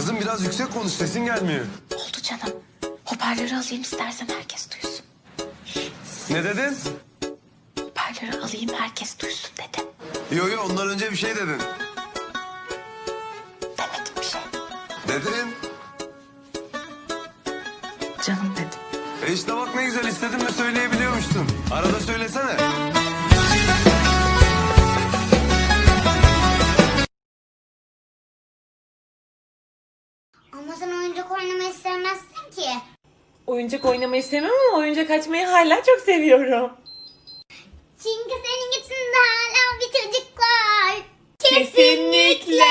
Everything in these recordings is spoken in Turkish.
Kızım biraz yüksek konuş sesin gelmiyor. Oldu canım. Hoparlörü alayım istersen herkes duysun. Ne dedin? Hoparlörü alayım herkes duysun dedim. Yo yo ondan önce bir şey dedin. Demedim bir şey. Dedin. Canım dedim. E işte bak ne güzel istedim de söyleyebiliyormuşsun. Arada söylesene. Ki. Oyuncak oynamayı sevmem ama oyuncak açmayı hala çok seviyorum. Çünkü senin içinde hala bir çocuk var. Kesinlikle.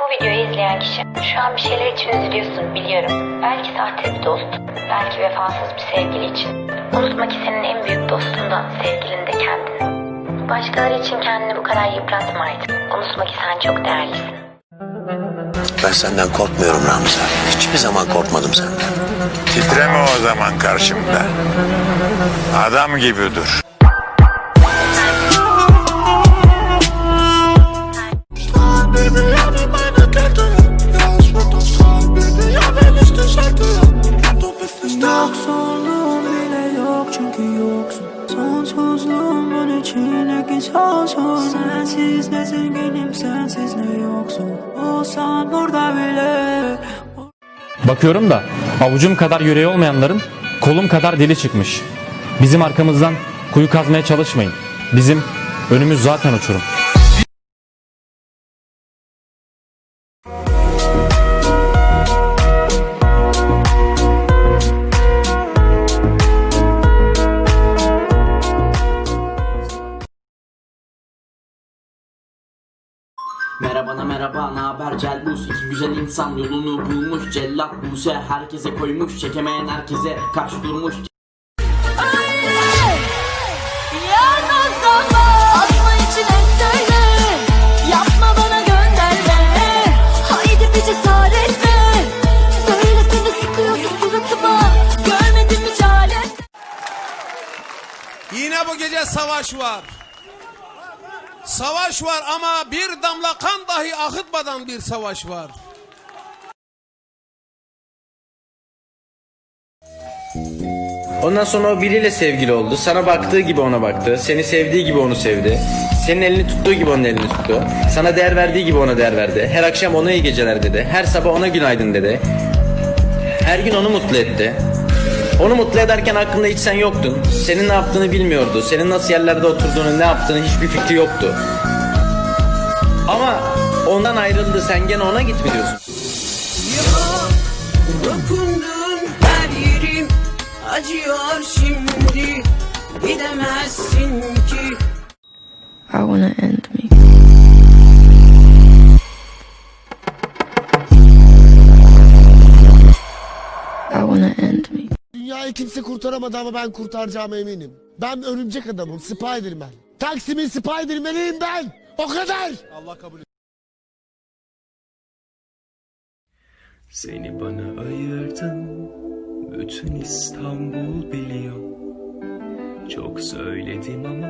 Bu videoyu izleyen kişi şu an bir şeyler için üzülüyorsun biliyorum. Belki sahte bir dost, belki vefasız bir sevgili için. Unutma ki senin en büyük dostun da sevgilin de kendin. Başkaları için kendini bu kadar yıpratma artık. Unutma ki sen çok değerlisin. Ben senden korkmuyorum Ramza. Hiçbir zaman korkmadım senden. Titreme o zaman karşımda. Adam gibi dur. Sensiz ne zenginim sensiz ne yoksun Olsan burada bile Bakıyorum da avucum kadar yüreği olmayanların kolum kadar dili çıkmış. Bizim arkamızdan kuyu kazmaya çalışmayın. Bizim önümüz zaten uçurum. Merhaba ne haber Celbus iki güzel insan yolunu bulmuş Cellat Buse herkese koymuş çekemeyen herkese karşı durmuş Asma içine söyle. Yapma bana gönderme. Haydi bir cesaretle. Söylesene sıkıyorsun suratıma. Görmedim hiç alet. Yine bu gece savaş var. Savaş var ama bir damla kan dahi akıtmadan bir savaş var. Ondan sonra o biriyle sevgili oldu. Sana baktığı gibi ona baktı. Seni sevdiği gibi onu sevdi. Senin elini tuttuğu gibi onun elini tuttu. Sana değer verdiği gibi ona değer verdi. Her akşam ona iyi geceler dedi. Her sabah ona günaydın dedi. Her gün onu mutlu etti. Onu mutlu ederken aklında hiç sen yoktun. Senin ne yaptığını bilmiyordu. Senin nasıl yerlerde oturduğunu, ne yaptığını hiçbir fikri yoktu. Ama ondan ayrıldı. Sen gene ona git mi diyorsun? Dokundum her yerim acıyor şimdi Gidemezsin ki I wanna end Dünyayı kimse kurtaramadı ama ben kurtaracağıma eminim. Ben örümcek adamım, Spiderman. Taksim'in Spiderman'iyim ben. O kadar. Allah kabul Seni bana ayırdın Bütün İstanbul biliyor Çok söyledim ama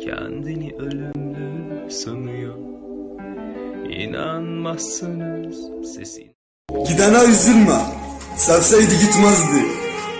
Kendini ölümlü sanıyor İnanmazsınız sesin Gidene üzülme. Sevseydi gitmezdi.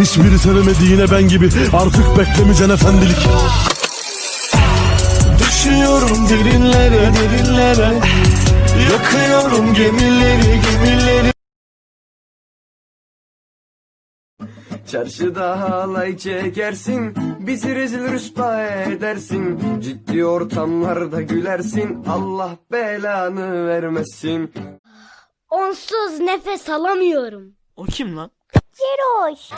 Hiçbiri sevemedi yine ben gibi. Artık beklemeyeceksin efendilik. Düşüyorum derinlere derinlere. Yakıyorum gemileri gemileri. Çarşıda halay çekersin Bizi rezil rüsva edersin Ciddi ortamlarda gülersin Allah belanı vermesin Onsuz nefes alamıyorum. O kim lan? vaqueros.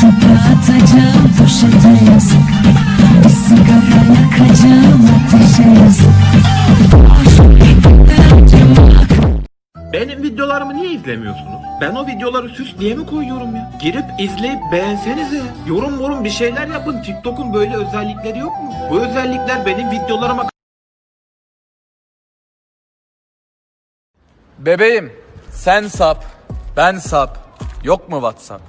Çöpe atacağım poşete yazık Bir sigara yakacağım ateşe Benim videolarımı niye izlemiyorsunuz? Ben o videoları süs diye mi koyuyorum ya? Girip izleyip beğensenize. Yorum yorum bir şeyler yapın. TikTok'un böyle özellikleri yok mu? Bu özellikler benim videolarıma Bebeğim sen sap ben sap yok mu Whatsapp?